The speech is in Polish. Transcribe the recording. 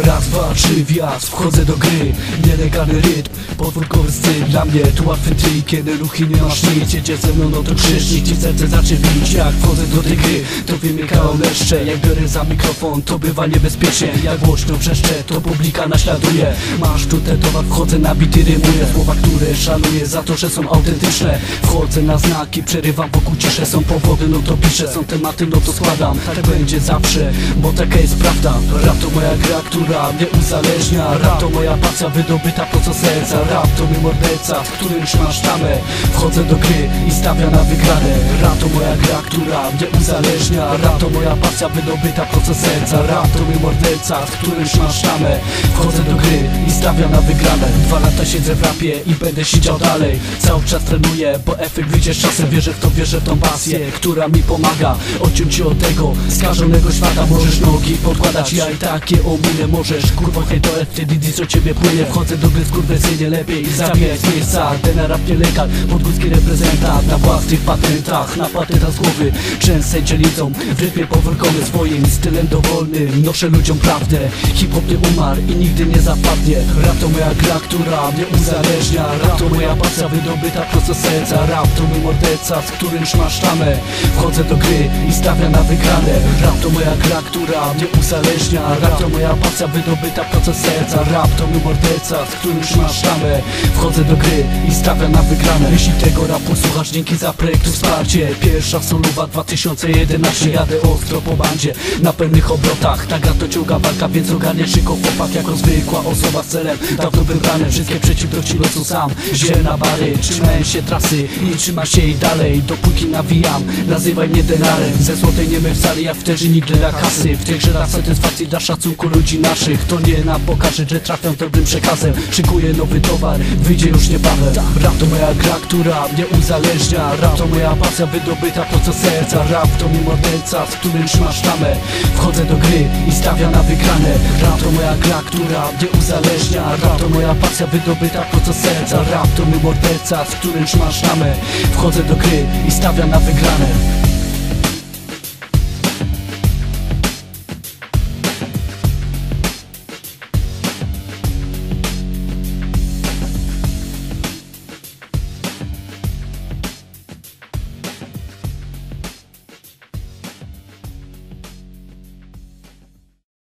dwa, trzy, wjazd, wchodzę do gry. Nielegalny rytm, podwórkowy styl. Dla mnie to łatwy trik, kiedy ruchy nie masz nic. Jedzie ze mną, no to krzycznik, ci serce zacznie bić. Jak wchodzę do tej gry, to wymykałem leszcze Jak biorę za mikrofon, to bywa niebezpiecznie. Jak głośno wrzeszczę, to publika naśladuje. Masz tutaj towar, wchodzę na bity, rymuję. Słowa, które szanuję za to, że są autentyczne. Wchodzę na znaki, przerywam wokół ciszę Są powody, no to piszę, są tematy, no to składam. Tak będzie zawsze, bo taka jest prawda. Rap to moja gra, która mnie uzależnia. Rap to moja pasja wydobyta prosto z serca. Rap to mój morderca, w którym trzymasz tamę. Wchodzę do gry i stawia na wygrane. Rap to moja gra, która mnie uzależnia. Rap to moja pasja wydobyta prosto z serca. Rap to mój morderca, w którym trzymasz tamę. Wchodzę do gry i stawia na wygrane. Dwa lata siedzę w rapie i będę siedział dalej. Cały czas trenuję, bo efekt wyjdzie z czasem. Wierzę w to, wierzę w tą pasję, która mi pomaga. Odciąć się od tego skażonego świata. Możesz nogi podkładać, ja i takie ominę Możesz, kurwa hej to FTDD, co ciebie płynie. Wchodzę do gry skurwysynie, lepiej zabijać z miejsca. Ten rap nie legal, podgórski reprezentant. Na własnych patentach, na patentach z głowy. Często dzielnicą, w rytmie powórkowym swoim Stylem dowolnym, noszę ludziom prawdę Hip-hop nie umarł i nigdy nie zapadnie. Rap to moja gra, która mnie uzależnia. Rap to moja pasja wydobyta prosto z serca. Rap to mój morderca, z którym trzymasz sztamę Wchodzę do gry i stawia na wygrane. Rap to moja gra, która mnie uzależnia. Rap to moja pasja wydobyta prosto z serca. Rap to mój morderca, z którym trzymasz sztamę Wchodzę do gry i stawia na wygrane. Jeśli tego rapu słuchasz, dzięki za projekt wsparcie. Pierwsza soluwa 2011 Jadę ostro po bandzie, na pełnych obrotach. Ta gra to ciąga walka, więc ogarnię szyko chłopak Jako zwykła osoba z celem, dawno wybrane Wszystkie przeciwności losu sam, źle na bary? Trzymałem się trasy i trzyma się i dalej. Dopóki nawijam, nazywaj mnie denarem Ze złotej nie w sali, jak wtedy nigdy dla kasy. W tej grze dla satysfakcji, dla szacunku ludzi naszych To nie nam pokaże, że trafiam dobrym przekazem. Szykuję nowy towar, wyjdzie już niebawem Rap to moja gra, która mnie uzależnia. Rap to moja pasja wydobyta prosto z serca. Rap to mój morderca, z którym trzymasz tamę. Wchodzę do gry i stawia na wygrane. Rap to moja gra, która mnie uzależnia. Rap to moja pasja wydobyta prosto z serca. Rap to mój morderca, z którym trzymasz tamę. Wchodzę do gry i stawia na wygrane